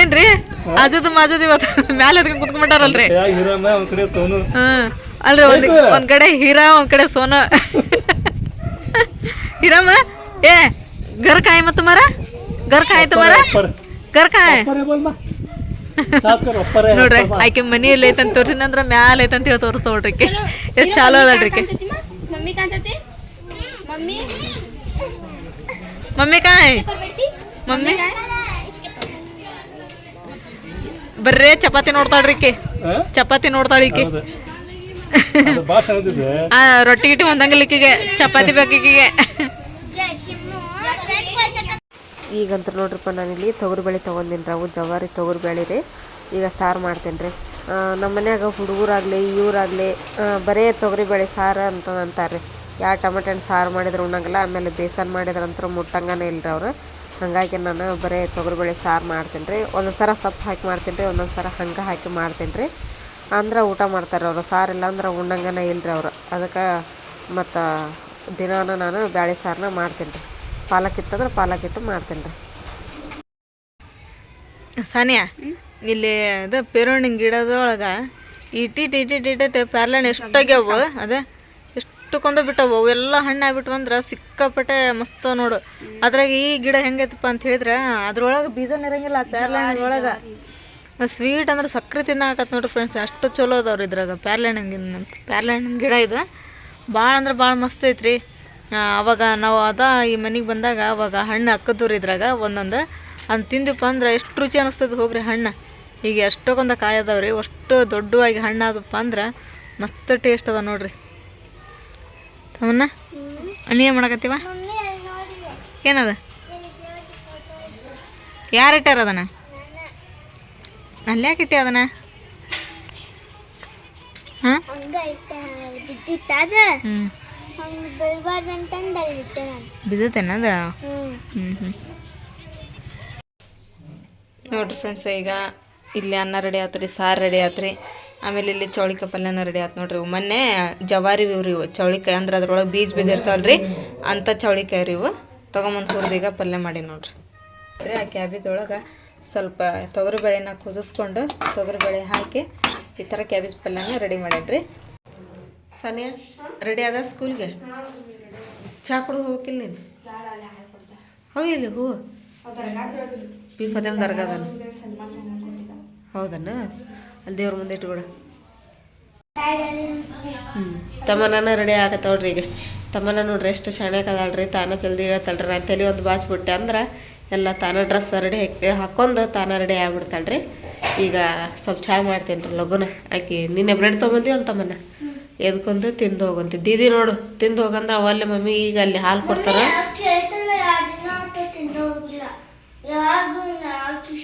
ಏನ್ರಿ? ಅದದು ಮಜದ್ ಇವತ್ತು ಮ್ಯಾಲ ಎದ್ಕೊಂಡ್ ಕುತ್ಕೊಂಡ್ಬಿಟ್ಟಾರಲ್ರಿ. ಹ್ಮ್ ಅಲ್ರಿ ಒಂದ್ ಒಂದ್ ಕಡೆ ಹೀರಾ ಒಂದ್ ಕಡೆ ಸೋನ. ಹೀರಮ್ಮ ಏ ಗರ್ ಕಾಯಿ ಮತ್ತ ಮರ? ಗರ್ ಕಾಯಿ ಮರ ಗರ್ ಕಾಯಿ ನೋಡ್ರಿ ಆಕೆ ಮನೆಯಲ್ಲಿ ಐತಂತ ತೋರ್ಸಿನ ಅಂದ್ರ ಮ್ಯಾಲ ಐತಂತ ಹೇಳಿ ತೋರಿಸ್ತ ನೋಡ್ರಿ ಎಷ್ಟು ಚಾಲೋ ಅದಲ್ರಿ ಮಮ್ಮಿ ಕಾಯ್. ಮಮ್ಮಿ? ಬರ್ರೇ ಚಪಾತಿ ನೋಡ್ತಾಳ್ರಿ ಈಕಿ. ಹಾ? ಚಪಾತಿ ನೋಡ್ತಾಳ ಈಕಿ. ಹೌದು. ಅದು ಭಾಳ ಚೆನ್ನಾಗಿದೆ. ಆ ರೊಟ್ಟಿ ಗಿಟ್ಟಿ ಒಂದಂಗಿಲ್ಲ ಈಕಿಗೆ. ಚಪಾತಿ ಬೇಕು ಈಕಿಗೆ. ಈಗಂತ ನೋಡ್ರಿಪ್ಪ ನಾನಿಲ್ಲಿ ತೊಗರಿಬೇಳೆ ತೊಗೊಂಡಿನಿ ರಾವು ಜವಾರಿ ತೊಗರಿಬೇಳೆ ರೀ. ಈಗ ಸಾರು ಮಾಡ್ತೇನೆ ರೀ ನಮ್ಮ ಮನ್ಯಾಗ ಹುಡುಗರಾಗಲಿ ಇವರಾಗಲಿ ಬರೇ ತೊಗರಿಬೇಳೆ ಸಾರು ಅಂತ ಅಂತಾರೆ ಯಾವ ಟೊಮೆಟೊ ಹಣ್ಣು ಸಾರು ಮಾಡಿದ್ರೆ ಉಣ್ಣಂಗಿಲ್ಲ ಆಮೇಲೆ ಬೇಸನ್ ಮಾಡಿದ್ರಂತೂ ಮುಟ್ಟಂಗನೇ ರೀ ಅವ್ರು. ಹಾಗಾಗಿ ನಾನು ಬರೀ ತೊಗರಿಬೇಳೆ ಸಾರು ಮಾಡ್ತೀನಿ ರೀ ಒಂದೊಂದು ಸರ ಸೊಪ್ಪು ಹಾಕಿ ಮಾಡ್ತೀನಿ ರೀ ಒಂದೊಂದು ಸರ ಹಂಗೆ ಹಾಕಿ ಮಾಡ್ತೀನಿ ರೀ ಅಂದ್ರೆ ಊಟ ಮಾಡ್ತಾರೆ ಅವರು, ಸಾರು ಇಲ್ಲ ಅಂದ್ರೆ ಉಣ್ಣಂಗನ ಇಲ್ಲರಿ ಅವರು. ಅದಕ್ಕೆ ಮತ್ತು ದಿನಾನ ನಾನು ಬ್ಯಾಳೆ ಸಾರನ್ನ ಮಾಡ್ತೀನಿ ರೀ ಪಾಲಕ್ ಇತ್ತಂದ್ರೆ ಪಾಲಕ್ ಇಟ್ಟು ಮಾಡ್ತೀನಿ ರೀ ಸಾನಿಯಾ, ಇಲ್ಲಿ ಅದ ಪೇರೋಣಿನ ಗಿಡದೊಳಗೆ ಇಟ್ಟಿಟ್ಟು ಇಟ್ಟಿಟ್ಟು ಇಟ್ಟಿಟ್ಟು ಪ್ಯಾರ್ಲಣ್ಣ ಎಷ್ಟಾಗ್ಯಾವು ಅದ? ಎಷ್ಟಕ್ಕೊಂದ ಬಿಟ್ಟವು. ಅವೆಲ್ಲ ಹಣ್ಣು ಆಗ್ಬಿಟ್ಟು ಅಂದ್ರೆ ಸಿಕ್ಕಾಪಟ್ಟೆ ಮಸ್ತ ನೋಡು. ಅದ್ರಾಗ ಈ ಗಿಡ ಹೆಂಗೈತಪ್ಪ ಅಂತ ಹೇಳಿದ್ರೆ ಅದ್ರೊಳಗೆ ಬೀಜ ನೆರಂಗಿಲ್ಲ ಪ್ಯಾರ್ಲೆ ಒಳಗೆ. ಸ್ವೀಟ್ ಅಂದ್ರೆ ಸಕ್ಕರೆ ತಿನ್ನಾಕತ್ ನೋಡ್ರಿ ಫ್ರೆಂಡ್ಸ್ ಅಷ್ಟು ಚಲೋ ಅದಾವ್ರಿ ಇದ್ರಾಗ ಪ್ಯಾರ್ಲಣ್ಣಿನ ಪ್ಯಾರ್ಲಣ್ಣಿನ ಗಿಡ ಇದು. ಭಾಳ ಅಂದ್ರೆ ಭಾಳ ಮಸ್ತ್ ಐತ್ರಿ. ಅವಾಗ ನಾವು ಅದ ಈ ಮನೆಗೆ ಬಂದಾಗ ಅವಾಗ ಹಣ್ಣು ಹಾಕದವ್ರಿ ಇದ್ರಾಗ ಒಂದೊಂದು. ಅದನ್ನ ತಿಂದಿಪ್ಪ ಅಂದ್ರೆ ಎಷ್ಟು ರುಚಿ ಅನ್ನಿಸ್ತದೆ ಹೋಗ್ರಿ ಹಣ್ಣು. ಈಗ ಎಷ್ಟೊಂದು ಕಾಯಿ ಅದಾವ್ರಿ ಅಷ್ಟು ದೊಡ್ಡವಾಗಿ ಹಣ್ಣಾದಪ್ಪ ಅಂದ್ರೆ ಮಸ್ತ್ ಟೇಸ್ಟ್ ಅದ ನೋಡ್ರಿ. ತಮ್ಮನ್ನ? ನೀ ಏನು ಮಾಡಕತ್ತೀವ? ಏನದ? ಯಾರು ಇಟ್ಟಾರ ಅದನ್ನ? ಅಲ್ಲಿ ಯಾಕೆ ಇಟ್ಟೆ ಅದನ್ನ ಹಾಂ ನಾನು. ಬಿದ್ದತೇನದ ಹ್ಞೂ ಹ್ಞೂ ನೋಡ್ರಿ ಫ್ರೆಂಡ್ಸ್ ಈಗ ಇಲ್ಲಿ ಅನ್ನ ರೆಡಿ ಆತ್ರಿ ಸಾರು ರೆಡಿ ಆತ್ರಿ ಆಮೇಲೆ ಇಲ್ಲಿ ಚೌಳಿಕಾಯಿ ಪಲ್ಯನ ರೆಡಿ ಆಯ್ತು ನೋಡ್ರಿ ಇವು. ಮೊನ್ನೆ ಜವಾರಿ ಇವ್ರಿ ಇವು. ಚೌಳಿಕಾಯಿ ಅಂದ್ರೆ ಅದ್ರೊಳಗೆ ಬೀಜ ಬೀಜ ಇರ್ತಾವಲ್ರಿ ಅಂಥ ಚೌಳಿಕಾಯಿ ರೀ ಇವು. ತೊಗೊಂಬಂದು ಈಗ ಪಲ್ಯ ಮಾಡಿ ನೋಡ್ರಿ. ರೀ ಆ ಕ್ಯಾಬೇಜ್ ಒಳಗೆ ಸ್ವಲ್ಪ ತೊಗರಿಬೇಳೆನ ಕುದಿಸ್ಕೊಂಡು ತೊಗರಿಬೇಳೆ ಹಾಕಿ ಈ ಥರ ಕ್ಯಾಬೇಜ್ ಪಲ್ಯನ ರೆಡಿ ಮಾಡೇನ್ರಿ. ಸನಿಯ ರೆಡಿ ಆದ ಸ್ಕೂಲ್ಗೆ? ಚಹಾ ಕುಡಿದು ಹೋಗಿಲ್ಲ ನೀನು? ಅವು ಇಲ್ಲಿ ಹೂ. ಬಿ ಪದ್ಯಮ್ ದರ್ಗಾದನ? ಹೌದನ? ಅಲ್ಲಿ ದೇವ್ರ ಮುಂದೆ ಇಟ್ಬಿಡ ಹ್ಞೂ ತಮ್ಮನ ರೆಡಿ ಆಗತ್ತವ್ರಿ ಈಗ. ತಮ್ಮನ ನೋಡ್ರಿ ಎಷ್ಟು ಶಾಣ್ಯಾಕ ಅದಾಳ್ರಿ, ತಾನ ಜಲ್ದಿ ಹೇಳ್ತಾಳ್ರಿ. ನಾನು ತಲೆ ಒಂದು ಬಾಚ್ಬಿಟ್ಟೆ ಅಂದ್ರೆ ಎಲ್ಲ ತಾನ ಡ್ರೆಸ್ ರೆಡಿ ಹಾಕಿ, ಹಾಕೊಂಡು ತಾನ ರೆಡಿ ಆಗ್ಬಿಡ್ತಾಳ್ರಿ. ಈಗ ಸ್ವಲ್ಪ ಚಾಯ್ ಮಾಡ್ತೀನಿ ರೀ ಲಗುನ ಆಕಿ, ನಿನ್ನೆ ಬ್ರೆಡ್ ತೊಗೊಂಬಂದಿವಲ್ಲ ತಮ್ಮನ ಎದ್ಕೊಂಡು ತಿಂದು ಹೋಗಂತಿ. ದೀದಿ ನೋಡು, ತಿಂದು ಹೋಗಂದ್ರೆ ಅವಲ್ಲೇ ಮಮ್ಮಿ ಈಗ ಅಲ್ಲಿ ಹಾಲು ಕೊಡ್ತಾರ ಕೇಳ್ತಲ್ಲ ಎರಡು ದಿನ ಆಟ ತಿಂದು ಹೋಗಿಲ್ಲ ಯಾವಾಗ ಆಕಿ ಶಾಲೆಗೆ ಹೊಂಟಲಿಲ್ಲ ಹ್ಞೂ ಅವಾಗಿಂತ ಆಕಿ ಚಾನ ಕುಡಿಲ್ಲ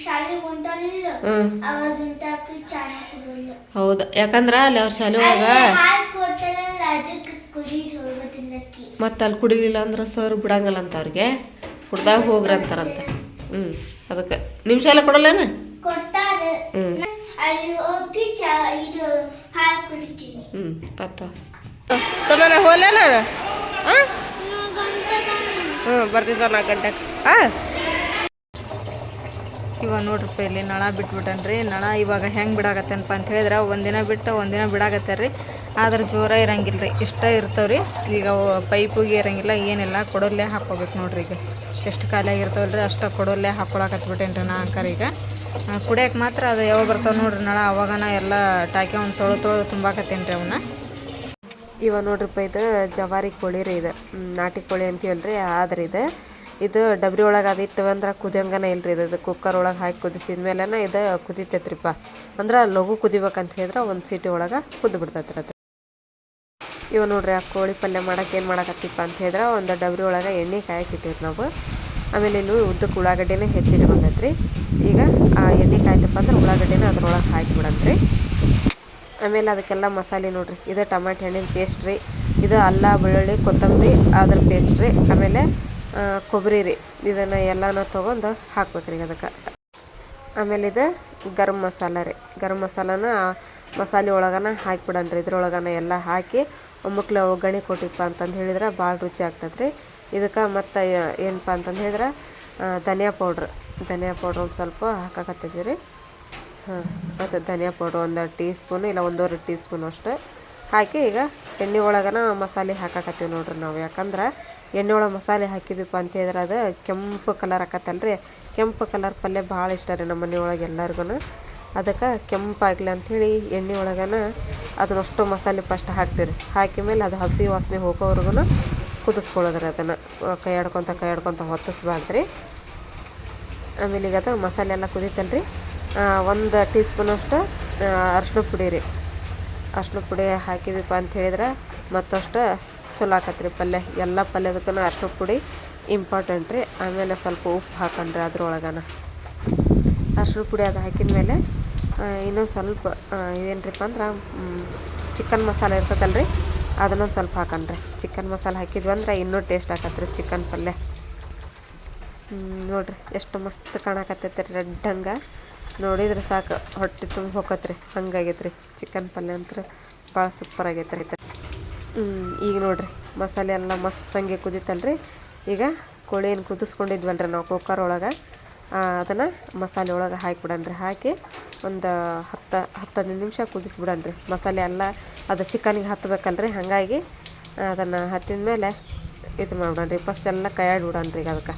ಹೌದು. ಯಾಕಂದ್ರೆ ಅಲ್ಲಿ ಅವ್ರ ಶಾಲೆ ಒಳಗ ಮತ್ತೆ ಅಲ್ಲಿ ಕುಡಿಲಿಲ್ಲ ಅಂದ್ರೆ ಸರ್ ಬಿಡಂಗಲ್ಲ ಅಂತ ಅವ್ರಿಗೆ. ಕುಡ್ದಾಗ ಹೋಗ್ರಿ ಅಂತಾರಂತೆ. ಹ್ಞೂ ಅದಕ್ಕೆ. ನಿಮ್ಮ ಶಾಲೆ ಕೊಡಲ್ಲೇನ? ಹ್ಞೂ ಆತ. ತಮ್ಮನ ಹೋಲೇನ ಹಾಂ ಹ್ಞೂ ಬರ್ತಿದ್ವ ನಾಲ್ಕು ಗಂಟೆಗೆ. ಹಾಂ ಇವಾಗ ನೋಡ್ರಪ್ಪ ಇಲ್ಲಿ ನಳ ಬಿಟ್ಬಿಟ್ಟನ್ರಿ. ನಳ ಇವಾಗ ಹೆಂಗೆ ಬಿಡಾಕತ್ತೇನಪ್ಪ ಅಂತ ಹೇಳಿದ್ರೆ ಒಂದಿನ ಬಿಟ್ಟು ಒಂದಿನ ಬಿಡಾಕತ್ತಾರ ರೀ. ಆದ್ರೆ ಜೋರ ಇರಂಗಿಲ್ಲ ರೀ ಇಷ್ಟ ರೀ ಈಗ ಪೈಪಿಗೆ ಇರಂಗಿಲ್ಲ, ಏನಿಲ್ಲ, ಕೊಡೋಲ್ಲೇ ಹಾಕ್ಕೋಬೇಕು ನೋಡ್ರಿ ಈಗ. ಎಷ್ಟು ಖಾಲಿ ಆಗಿರ್ತಾವಲ್ಲ ರೀ ಅಷ್ಟು ಕೊಡೋಲ್ಲೇ ಹಾಕ್ಕೊಳಕತ್ಬಿಟ್ಟೇನ್ರಿ ನಾ ಅಂಕರ್ ಈಗ. ಕುಡಿಯೋಕೆ ಮಾತ್ರ ಅದು ಯಾವಾಗ ಬರ್ತಾವೆ ನೋಡ್ರಿ ನಳ. ಅವಾಗನ ಎಲ್ಲ ಟಾಕಿ ಒಂದು ತೊಳು ತೊಳೆದು ತುಂಬಾಕತ್ತೇನೆ ರೀ ಅವನ್ನ ಇವಾಗ ನೋಡ್ರಿಪ್ಪ ಇದು ಜವಾರಿ ಕೋಳಿ ರೀ ಇದು. ನಾಟಿ ಕೋಳಿ ಅಂತೀವಲ್ರಿ ಆದ್ರೆ ಇದು ಇದು ಡಬ್ರಿ ಒಳಗೆ ಅದು ಅಂದ್ರೆ ಕುದಿಯಂಗನ ಇಲ್ರಿ ಇದು ಕುಕ್ಕರ್ ಒಳಗೆ ಹಾಕಿ ಕುದಿಸಿದ ಮೇಲೆನ ಇದು ಕುದಿತೈತ್ರಿಪ್ಪ. ಅಂದ್ರೆ ಲಘು ಕುದಿಬೇಕಂತ ಹೇಳಿದ್ರೆ ಒಂದು ಸೀಟಿ ಒಳಗೆ ಕುದ್ದು ಬಿಡ್ತೈತ್ರಿ ಅದು ಇವ ನೋಡ್ರಿ ಆ ಕೋಳಿ ಪಲ್ಯ ಮಾಡೋಕೆ ಏನು ಮಾಡಕತ್ತಿಪ್ಪ ಅಂತ ಹೇಳಿದ್ರೆ ಒಂದು ಡಬ್ರಿ ಒಳಗೆ ಎಣ್ಣೆ ಕಾಯಕ್ಕೆ ನಾವು. ಆಮೇಲೆ ಇಲ್ಲಿ ಉದ್ದಕ್ಕೆ ಉಳ್ಳಾಗಡ್ಡೆನೇ ಹೆಚ್ಚಿಗೆ ಬಂದೈತ್ರಿ. ಈಗ ಆ ಎಣ್ಣೆ ಕಾಯ್ತಪ್ಪ ಅಂದ್ರೆ ಉಳ್ಳಾಗಡ್ಡಿನ ಅದ್ರೊಳಗೆ ಹಾಕಿಬಿಡಂತ್ರಿ ಆಮೇಲೆ ಅದಕ್ಕೆಲ್ಲ ಮಸಾಲೆ ನೋಡ್ರಿ, ಇದು ಟಮಾಟೆ ಹಣ್ಣಿನ ಪೇಸ್ಟ್ ರೀ. ಇದು ಅಲ್ಲ, ಬೆಳ್ಳುಳ್ಳಿ, ಕೊತ್ತಂಬರಿ, ಅದ್ರ ಪೇಸ್ಟ್ ರೀ. ಆಮೇಲೆ ಕೊಬ್ಬರಿ ರೀ. ಇದನ್ನು ಎಲ್ಲನೂ ತೊಗೊಂಡು ಹಾಕ್ಬೇಕು ರೀ ಅದಕ್ಕೆ ಆಮೇಲೆ ಇದು ಗರಂ ಮಸಾಲ ರೀ. ಗರಂ ಮಸಾಲನ ಮಸಾಲೆ ಒಳಗನ ರೀ. ಇದ್ರೊಳಗನ ಎಲ್ಲ ಹಾಕಿ ಒಮ್ಮಕ್ಲೆ ಒಗ್ಗರಣೆ ಕೊಟ್ಟಿಪ್ಪ ಅಂತಂದು ಹೇಳಿದ್ರೆ ಭಾಳ ರುಚಿ ಆಗ್ತದೆ ರೀ ಇದಕ್ಕೆ ಮತ್ತು ಏನಪ್ಪ ಅಂತಂದು ಹೇಳಿದ್ರೆ ಧನಿಯಾ ಪೌಡ್ರ್. ಧನಿಯಾ ಪೌಡ್ರ್ ಒಂದು ಸ್ವಲ್ಪ ಹಾಕಾಕತ್ತಿದ್ವಿ ರೀ ಹಾಂ, ಮತ್ತು ಧನಿಯಾ ಪೌಡ್ರ್ ಒಂದು ಟೀ ಸ್ಪೂನು ಇಲ್ಲ ಒಂದೂವರೆ ಟೀ ಸ್ಪೂನು ಅಷ್ಟು ಹಾಕಿ ಈಗ ಎಣ್ಣೆ ಒಳಗನ ಮಸಾಲೆ ಹಾಕಾಕತ್ತೀವಿ ನೋಡ್ರಿ ನಾವು. ಯಾಕಂದ್ರೆ ಎಣ್ಣೆ ಒಳಗೆ ಮಸಾಲೆ ಹಾಕಿದ್ವಿಪ್ಪ ಅಂತ ಹೇಳಿದ್ರೆ ಅದು ಕೆಂಪು ಕಲರ್ ಹಾಕತ್ತಲ್ರಿ ಕೆಂಪು ಕಲರ್ ಪಲ್ಯ ಭಾಳ ಇಷ್ಟ ರೀ ನಮ್ಮ ಮನೆಯೊಳಗೆ ಎಲ್ಲರಿಗೂ ಅದಕ್ಕೆ ಕೆಂಪಾಗಲಿ ಅಂಥೇಳಿ ಎಣ್ಣೆ ಒಳಗನ ಅದನ್ನಷ್ಟು ಮಸಾಲೆ ಫಸ್ಟ್ ಹಾಕ್ತೀವಿ ರೀ. ಹಾಕಿದ ಮೇಲೆ ಅದು ಹಸಿ ವಾಸನೆ ಹೋಗೋವರೆಗೂ ಕುದಿಸ್ಕೊಳ್ಳೋದ್ರಿ ಅದನ್ನು. ಕೈ ಆಡ್ಕೊತ ಕೈ ಆಡ್ಕೊತ ಹೊತ್ತಿಸ್ಬಾರ್ದು ರೀ ಆಮೇಲೆ ಈಗ ಅದು ಮಸಾಲೆ ಎಲ್ಲ ಕುದೀತಲ್ರಿ. ಒಂದು ಟೀ ಸ್ಪೂನಷ್ಟು ಅರ್ಶಿನ ಪುಡಿ ರೀ. ಅರ್ಶಿನ ಪುಡಿ ಹಾಕಿದ್ವಿಪ್ಪ ಅಂತ ಹೇಳಿದ್ರೆ ಮತ್ತಷ್ಟು ಚಲೋ ಆಕತ್ರಿ ಪಲ್ಯ. ಎಲ್ಲ ಪಲ್ಯದಕ್ಕೂ ಅರ್ಶಿನ ಪುಡಿ ಇಂಪಾರ್ಟೆಂಟ್ ರೀ. ಆಮೇಲೆ ಸ್ವಲ್ಪ ಉಪ್ಪು ಹಾಕೊಂಡ್ರಿ ಅದ್ರೊಳಗನ. ಅರ್ಶಿನ ಪುಡಿ ಅದು ಹಾಕಿದ ಮೇಲೆ ಇನ್ನೊಂದು ಸ್ವಲ್ಪ ಇದೇನ್ರಿಪ್ಪ ಅಂದ್ರೆ ಚಿಕನ್ ಮಸಾಲೆ ಇರ್ತದಲ್ರಿ, ಅದನ್ನೊಂದು ಸ್ವಲ್ಪ ಹಾಕೊಂಡ್ರಿ. ಚಿಕನ್ ಮಸಾಲೆ ಹಾಕಿದ್ವಿ ಅಂದ್ರೆ ಇನ್ನೂ ಟೇಸ್ಟ್ ಆಕತ್ರಿ ಚಿಕನ್ ಪಲ್ಯ. ನೋಡ್ರಿ, ಎಷ್ಟು ಮಸ್ತ್ ಕಾಣಕತ್ತೈತೆ ರೀ ರೆಡ್ ಹಂಗೆ. ನೋಡಿದ್ರೆ ಸಾಕು. ಹೊಟ್ಟೆ ತುಂಬ ಹೋಗತ್ರಿ ಹಂಗಾಗೈತ್ರಿ. ಚಿಕನ್ ಪಲ್ಯ ಅಂತ ಭಾಳ ಸೂಪರ್ ಆಗೈತೆ ರೀ ಹ್ಮ್, ಈಗ ನೋಡಿರಿ. ಮಸಾಲೆ ಎಲ್ಲ ಮಸ್ತ್ ಹಂಗೆ ಕುದೀತಲ್ರಿ. ಈಗ ಕೋಳಿ ಏನು ಕುದಿಸ್ಕೊಂಡಿದ್ವಲ್ರಿ ನಾವು ಕುಕ್ಕರ್ ಒಳಗೆ. ಅದನ್ನು ಮಸಾಲೆ ಒಳಗೆ ಹಾಕಿಬಿಡನ್ರಿ ಹಾಕಿ ಒಂದು ಹತ್ತು ಹತ್ತು ಹದಿನೈದು ನಿಮಿಷ ಕುದಿಸ್ಬಿಡನ್ರಿ. ಮಸಾಲೆ ಎಲ್ಲ ಅದು ಚಿಕನಿಗೆ ಹತ್ತಬೇಕಲ್ರಿ. ಹಾಗಾಗಿ ಅದನ್ನು ಹತ್ತಿದ ಮೇಲೆ ಇದು ಮಾಡ್ಬಿಡನ್ರಿ ಫಸ್ಟ್ ಎಲ್ಲ ಕೈಯಾಡ್ಬಿಡನ್ರಿ ಈಗ ಅದಕ್ಕೆ.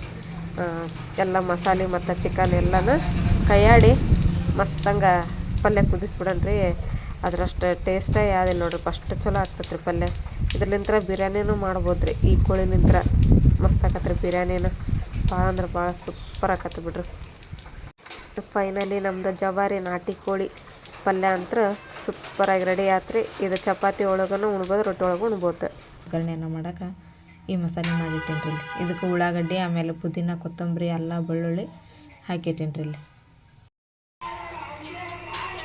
ಎಲ್ಲ ಮಸಾಲೆ ಮತ್ತು ಚಿಕನ್ ಎಲ್ಲನೂ ಕೈಯಾಡಿ ಮಸ್ತಂಗೆ ಪಲ್ಯ ಕುದಿಸ್ಬಿಡನ್ರಿ ಅದರಷ್ಟು ಟೇಸ್ಟೇ ಯಾವುದಿಲ್ಲ ನೋಡ್ರಿ ಫಸ್ಟ್ ಚಲೋ ಆಗ್ತೈತೆ ರೀ ಪಲ್ಯ. ಇದ್ರಲಿಂತ್ರ ಬಿರಿಯಾನಿನೂ ಮಾಡ್ಬೋದು ರೀ ಈ ಕೋಳಿಲಿಂತ್ರ ಮಸ್ತ್ ಆಕತ್ರಿ ಬಿರಿಯಾನಿನ. ಭಾಳ ಅಂದ್ರೆ ಭಾಳ ಸೂಪರ್ ಆಕತ್ತೆ ಬಿಡ್ರಿ. ಫೈನಲಿ ನಮ್ದು ಜವಾರಿ ನಾಟಿ ಕೋಳಿ ಪಲ್ಯ ಅಂತ ಸೂಪರಾಗಿ ರೆಡಿ ಆತ್ರಿ. ಇದು ಚಪಾತಿ ಒಳಗೂ ಉಣ್ಬೋದು, ರೊಟ್ಟಿ ಒಳಗೂ ಉಣ್ಬೋದು. ಒಗ್ಗರಣೆಯನ್ನು ಮಾಡೋಕೆ ಈ ಮಸಾಲೆ ಮಾಡಿಟ್ಟೇನ್ರಿ ಇಲ್ಲಿ. ಇದಕ್ಕೆ ಉಳ್ಳಾಗಡ್ಡಿ, ಆಮೇಲೆ ಪುದೀನ, ಕೊತ್ತಂಬರಿ, ಅಲ್ಲ, ಬೆಳ್ಳುಳ್ಳಿ ಹಾಕಿಟ್ಟೇನ್ರಿ ಇಲ್ಲಿ.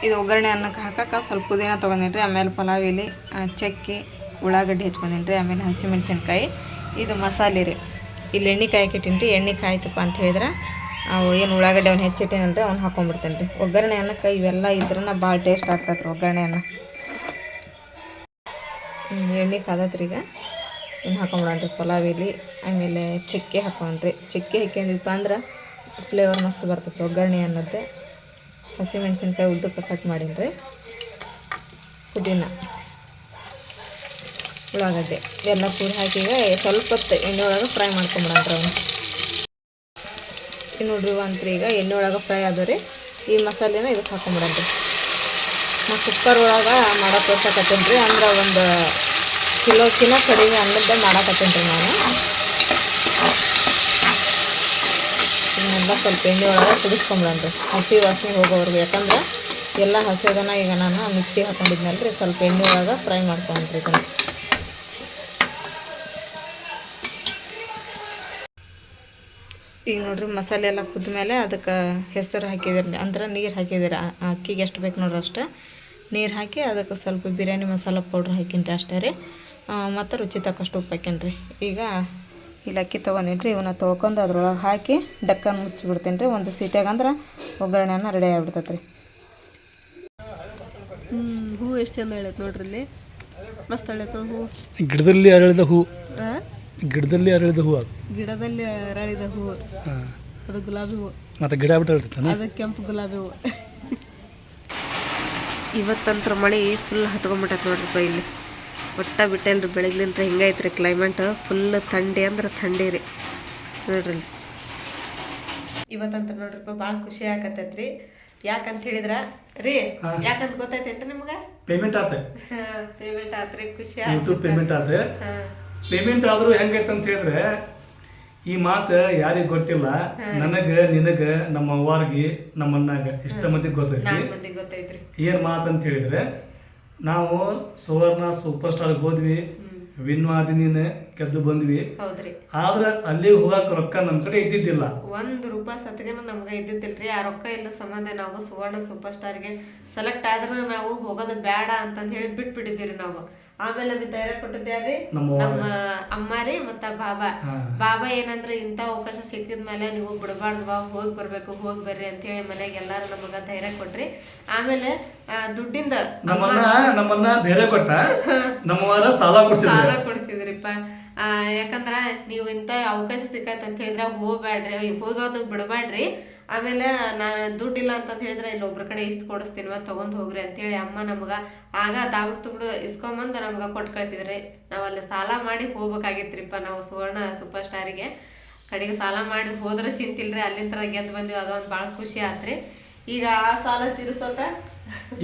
ಇದು ಒಗ್ಗರಣೆ ಅನ್ನಕ್ಕೆ ಹಾಕಕ್ಕೆ ಸ್ವಲ್ಪ ಪುದೀನ ತೊಗೊಂಡಿನಿ ರೀ ಆಮೇಲೆ ಪಲಾವ್ ಇಲ್ಲಿ ಚಕ್ಕೆ, ಉಳ್ಳಾಗಡ್ಡಿ ಹೆಚ್ಕೊಂಡಿನಿ ರೀ ಆಮೇಲೆ ಹಸಿಮೆಣ್ಸಿನ್ಕಾಯಿ. ಇದು ಮಸಾಲೆ ರೀ. ಇಲ್ಲಿ ಎಣ್ಣೆ ಕಾಯಕಿಟ್ಟಿನಿ ರೀ ಎಣ್ಣೆ ಕಾಯ್ತಪ್ಪ ಅಂತ ಹೇಳಿದ್ರೆ, ಅವು ಏನು ಉಳ್ಳಾಗಡ್ಡಿ ಅವ್ನು ಹೆಚ್ಚಿಟ್ಟೇನಲ್ಲ ರೀ ಅವ್ನು ಹಾಕೊಂಡ್ಬಿಡ್ತೇನೆ ರೀ ಒಗ್ಗರಣೆ ಅನ್ನಕ್ಕೆ ಇವೆಲ್ಲ ಇದ್ರನ್ನ ಭಾಳ ಟೇಸ್ಟ್ ಆಗ್ತೈತೆ ರೀ ಒಗ್ಗರಣೆ ಅನ್ನ. ಎಣ್ಣೆ ಕಾದತ್ರಿ ಈಗ. ಇನ್ನು ರೀ ಪಲಾವ್ ಇಲ್ಲಿ ಆಮೇಲೆ ಚಕ್ಕೆ ಹಾಕೊಂಡ್ರಿ. ಚಕ್ಕೆ ಹಾಕ್ಯಂದಿಪ್ಪ ಅಂದ್ರೆ ಫ್ಲೇವರ್ ಮಸ್ತ್ ಬರ್ತೈತೆ ಒಗ್ಗರಣೆ ಅನ್ನೋದು ಹಸಿಮೆಣ್ಸಿನ್ಕಾಯಿ ಉದ್ದಕ್ಕೆ ಕಟ್ ಮಾಡೀನಿ ರೀ. ಪುದೀನ, ಉಳ್ಳಾಗಡ್ಡೆ ಎಲ್ಲ ಕೂಡಿ ಹಾಕಿ ಸ್ವಲ್ಪ ಹೊತ್ತು ಎಣ್ಣೆ ಒಳಗೆ ಫ್ರೈ ಮಾಡ್ಕೊಂಬಿಡಣ್ರಿ ಅವನು. ನೋಡ್ರಿ ಅಂತ್ರಿ ಈಗ ಎಣ್ಣೆ ಒಳಗೆ ಫ್ರೈ ಆದವು ರೀ. ಈ ಮಸಾಲೆನ ಇದಕ್ಕೆ ಹಾಕೊಂಬಿಡಂತ್ರಿ ನಾ ಕುಕ್ಕರ್ ಒಳಗೆ ಮಾಡೋಕೆ ತೋರ್ಸಕತ್ತೀನಿ ರೀ. ಅಂದ್ರೆ ಒಂದು ಕಿಲೋಕಿನ ಕಡಿಮೆ ಅನ್ನದ್ದೇ ಮಾಡಕತ್ತೀನಿ ರೀ ನಾನು. ಇದನ್ನೆಲ್ಲ ಸ್ವಲ್ಪ ಎಣ್ಣೆ ಒಳಗೆ ಕುದಿಸ್ಕೊಂಬಿಡಣ್ರಿ ಹಸಿ ವಾಸನೆ ಹೋಗೋವ್ರಿಗೆ. ಯಾಕಂದ್ರೆ ಎಲ್ಲ ಹಸಿದನ ಈಗ ನಾನು ಮಿಕ್ಸಿ ಹಾಕೊಂಡಿದ್ನಲ್ಲ ರೀ ಸ್ವಲ್ಪ ಎಣ್ಣೆ ಒಳಗೆ ಫ್ರೈ ಮಾಡ್ಕೊಂಡ್ರಿ ಇದನ್ನು. ಈಗ ನೋಡ್ರಿ ಮಸಾಲೆ ಎಲ್ಲ ಕುದ್ದ ಮೇಲೆ ಅದಕ್ಕೆ ಹೆಸರು ಹಾಕಿದಿರಿ ಅಂದ್ರೆ ನೀರು ಹಾಕಿದಿರಿ ಅಕ್ಕಿಗೆ ಎಷ್ಟು ಬೇಕು ನೋಡ್ರಿ ಅಷ್ಟೇ. ನೀರು ಹಾಕಿ ಅದಕ್ಕೆ ಸ್ವಲ್ಪ ಬಿರಿಯಾನಿ ಮಸಾಲ ಪೌಡ್ರ್ ಹಾಕಿನ್ರಿ ಅಷ್ಟೇ ರೀ. ಮತ್ತು ರುಚಿ ತಕ್ಕಷ್ಟು ಉಪ್ಪು ಹಾಕಿನ್ರಿ. ಈಗ ಇಲ್ಲಿ ಅಕ್ಕಿ ತೊಗೊಂಡೀನಿ ರೀ ಇವನ್ನ ತೊಳ್ಕೊಂಡು ಅದ್ರೊಳಗೆ ಹಾಕಿ ಡಕ್ಕನ್ ಮುಚ್ಚಿಬಿಡ್ತೀನಿ ರೀ ಒಂದು ಸೀಟ್ಯಾಗ ಅಂದ್ರೆ ಒಗ್ಗರಣೆನ ರೆಡಿ ಆಗಿಬಿಡ್ತೈತೆ ರೀ ಹೂ ಎಷ್ಟು ಚಂದ ಹೇಳೈತೆ ನೋಡ್ರಿ ಇಲ್ಲಿ. ಮಸ್ತ್ ಹೇಳೈತೆ ಹೂ. ಗಿಡದಲ್ಲಿ ಅರಳಿದ ಹೂ? ಗಿಡದಲ್ಲಿ ಅರಳಿದ ಹೂ ಅದು. ಗಿಡದಲ್ಲಿ ಅರಳಿದ ಹೂ. ಹಾಂ. ಅದು ಗುಲಾಬಿ ಹೂ. ಮತ್ತೆ ಗಿಡ ಬಿಟ್ಟು ಅರಳಿತಾನೆ ಅದು ಕೆಂಪು ಗುಲಾಬಿ ಹೂ. ಇವತ್ತಂತ್ರ ಮಳೆ ಫುಲ್ ಹತ್ಕೊಂಡ್ಬಿಟ್ಟೈತೆ ನೋಡ್ರಿಪ್ಪ ಇಲ್ಲಿ. ಒಟ್ಟ ಬಿಟ್ಟೇನ್ರಿ ಬೆಳಗ್ಲಿಂತ ರೀ ಕ್ಲೈಮೇಟ್ ಫುಲ್ ಥಂಡಿ ಅಂದ್ರೆ ಥಂಡಿ ರೀ. ನೋಡ್ರಿ. ಇವತ್ತಂತ ನೋಡ್ರಿಪ್ಪ ಭಾಳ ಖುಷಿ ಆಕತ್ತೈತ್ರಿ ಯಾಕಂತ ಹೇಳಿದ್ರ ರೀ ಯಾಕಂತ ಗೊತ್ತೈತೇನ್ರಿ ನಿಮ್ಗೆ? ಪೇಮೆಂಟ್ ಆತ. ಪೇಮೆಂಟ್ ಆತ್ರಿ ಖುಷಿ ಯೂಟ್ಯೂಬ್ ಪೇಮೆಂಟ್ ಆತ. ಪೇಮೆಂಟ್ ಆದ್ರೂ ಹೆಂಗೈತೆ ಅಂತ ಹೇಳಿದ್ರೆ ಈ ಮಾತು ಯಾರಿಗೆ ಗೊತ್ತಿಲ್ಲ ನನಗ ನಿನಗ ನಮ್ಮ ಅವ್ವಾರ್ಗಿ ನಮ್ಮ ಅಣ್ಣಾಗ ಇಷ್ಟ ಮಂದಿಗೆ ಗೊತ್ತೈತಿ ಏನ್ ಮಾತಂತ ಅಂತ ಹೇಳಿದ್ರೆ ನಾವು ಸುವರ್ಣ ಸೂಪರ್ ಸ್ಟಾರ್ ಹೋದ್ವಿ. ವಿನ್ ಆದಿ ನೀನು ಗೆದ್ದು ಬಂದ್ವಿ. ಹೌದ್ರಿ. ಆದ್ರೆ ಅಲ್ಲಿ ಹೋಗಕ್ಕೆ ರೊಕ್ಕ ನಮ್ಮ ಕಡೆ ಇದ್ದಿದ್ದಿಲ್ಲ. ಒಂದ್ ರೂಪಾಯಿ ಸತ್ಗೆನ ನಮ್ಗೆ ಇದ್ದಿದ್ದಿಲ್ರಿ. ಆ ರೊಕ್ಕ ಇಲ್ಲ ಸಂಬಂಧ ನಾವು ಸುವರ್ಣ ಸೂಪರ್ ಸ್ಟಾರ್ಗೆ ಸೆಲೆಕ್ಟ್ ಆದ್ರೆ ನಾವು ಹೋಗೋದು ಬೇಡ ಅಂತ ಹೇಳಿ ಬಿಟ್ಬಿಟ್ಟಿದ್ದೀರಿ ನಾವು. ಆಮೇಲೆ ನಮಗೆ ಧೈರ್ಯ ಕೊಟ್ಟಿದ್ಯಾರಿ? ನಮ್ಮ ಅಮ್ಮ ರೀ ಮತ್ತ ಬಾಬಾ. ಬಾಬಾ ಏನಂದ್ರೆ ಇಂಥ ಅವಕಾಶ ಸಿಕ್ಕಿದ ಮೇಲೆ ನೀವು ಬಿಡಬಾರ್ದು ಬಾ ಹೋಗಿ ಬರ್ಬೇಕು ಹೋಗಿ ಬರ್ರಿ ಅಂತ ಹೇಳಿ ಮನೆಗೆ ಎಲ್ಲಾರು ನಮಗ ಧೈರ್ಯ ಕೊಟ್ರಿ. ಆಮೇಲೆ ದುಡ್ಡಿಂದ ನಮ್ಮನ್ನ ನಮ್ಮನ್ನ ಧೈರ್ಯ ಕೊಟ್ಟ. ನಮ್ಮವರ ಸಾಲ ಕೊಡ್ಸಿದ್ರಿ. ಸಾಲ ಆ, ಯಾಕಂದ್ರ ನೀವು ಇಂಥ ಅವಕಾಶ ಸಿಕ್ಕೈತೆ ಅಂತ ಹೇಳಿದ್ರೆ ಹೋಗ್ಬೇಡ್ರಿ ಹೋಗೋದು ಬಿಡಬೇಡ್ರಿ ಆಮೇಲೆ ನಾನು ದುಡ್ಡಿಲ್ಲ ಅಂತಂದು ಹೇಳಿದ್ರೆ ಇಲ್ಲಿ ಒಬ್ರ ಕಡೆ ಇಸ್ತ್ ಕೊಡಿಸ್ತೀನಿ ಮತ್ತು ತೊಗೊಂಡು ಹೋಗ್ರಿ ಅಂತೇಳಿ ಅಮ್ಮ ನಮ್ಗೆ ಆಗ ದಾಬಡ್ ತುಂಬಿಡು ಇಸ್ಕೊಂಬಂದು ನಮ್ಗೆ ಕೊಟ್ಟು ಕಳಿಸಿದ್ರಿ. ನಾವು ಅಲ್ಲಿ ಸಾಲ ಮಾಡಿ ಹೋಗ್ಬೇಕಾಗಿತ್ರಿಪ್ಪ ನಾವು ಸುವರ್ಣ ಸೂಪರ್ ಸ್ಟಾರಿಗೆ ಕಡೆಗೆ ಸಾಲ ಮಾಡಿ ಹೋದ್ರೆ ಚಿಂತಿಲ್ರಿ ಅಲ್ಲಿಂದ ಗೆದ್ದು ಬಂದ್ವಿ, ಅದೊಂದು ಭಾಳ ಖುಷಿ ಆತ್ರಿ. ಈಗ ಆ ಸಾಲ ತೀರಿಸೋಕ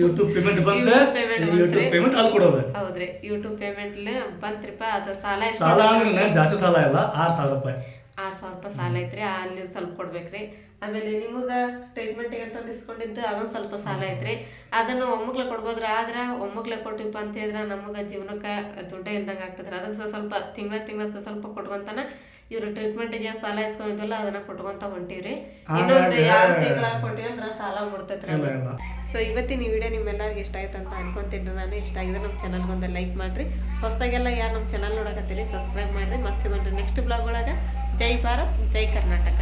ಯೂಟ್ಯೂಬ್ ಪೇಮೆಂಟ್ ಯೂಟ್ಯೂಬ್. ಪೇಮೆಂಟ್ ಅಲ್ಲಿ ಕೊಡೋದು. ಹೌದ್ರಿ. ಯೂಟ್ಯೂಬ್ ಪೇಮೆಂಟ್ ಬಂತ್ರಿಪ್ಪ ಅದು ಸಾಲ ಸಾಲ ಅಂದ್ರೆ ಜಾಸ್ತಿ ಸಾಲ ಇಲ್ಲ ಆರು ಸಾವಿರ ರೂಪಾಯಿ. ಆರು ಸಾವಿರ ರೂಪಾಯಿ ಸಾಲ ಐತ್ರಿ ಅಲ್ಲಿ ಸ್ವಲ್ಪ ಕೊಡ್ಬೇಕ್ರಿ. ಆಮೇಲೆ ನಿಮಗೆ ಟ್ರೀಟ್ಮೆಂಟಿಗೆ ಅಂತ ಇಸ್ಕೊಂಡಿದ್ದು ಅದೊಂದು ಸ್ವಲ್ಪ ಸಾಲ ಐತ್ರಿ. ಅದನ್ನು ಒಮ್ಮಗ್ಲೆ ಕೊಡ್ಬೋದ್ರ? ಆದ್ರೆ ಒಮ್ಮಗ್ಲೆ ಕೊಟ್ಟಿಪ್ಪ ಅಂತ ಹೇಳಿದ್ರೆ ನಮಗೆ ಜೀವನಕ್ಕೆ ದುಡ್ಡೇ ಇಲ್ದಂಗೆ ಆಗ್ತದ್ರಿ. ಅದಕ್ಕೆ ಸ್ವಲ್ಪ ಸ್ವಲ್ಪ ತಿಂಗಳ ತಿಂಗಳ ಸ್ವಲ್ಪ ಕೊಟ್ಕೊಂತಾನ ಇವ್ರು ಟ್ರೀಟ್ಮೆಂಟಿಗೆ ಸಾಲ ಇಸ್ಕೊಂಡಿದ್ವಲ್ಲ ಅದನ್ನ ಕೊಟ್ಕೊಂತ ಹೊಂಟಿವ್ರಿ. ಇನ್ನೊಂದು ಎರಡು ತಿಂಗಳ ಕೊಟ್ಟಿವಿ ಅಂದ್ರೆ ಸಾಲ ಮುಡ್ತೈತ್ರಿ ಸೊ ಇವತ್ತಿನ ಈ ವಿಡಿಯೋ ನಿಮ್ಮೆಲ್ಲರಿಗೆ ಇಷ್ಟ ಆಯ್ತು ಅಂತ ಅನ್ಕೊಂತೀನಿ. ನಾನು ಇಷ್ಟ ಆಗಿದೆ ನಮ್ಮ ಚಾನಲ್ಗೆ ಒಂದು ಲೈಕ್ ಮಾಡ್ರಿ. ಹೊಸದಾಗೆಲ್ಲ ಯಾರು ನಮ್ಮ ಚಾನಲ್ ನೋಡಕತ್ತೀರಿ ಸಬ್ಸ್ಕ್ರೈಬ್ ಮಾಡ್ರಿ. ಮತ್ತೆ ಸಿಗೋಣ್ರಿ ನೆಕ್ಸ್ಟ್ ಬ್ಲಾಗ್ ಒಳಗೆ. ಜೈ ಭಾರತ್ ಜೈ ಕರ್ನಾಟಕ.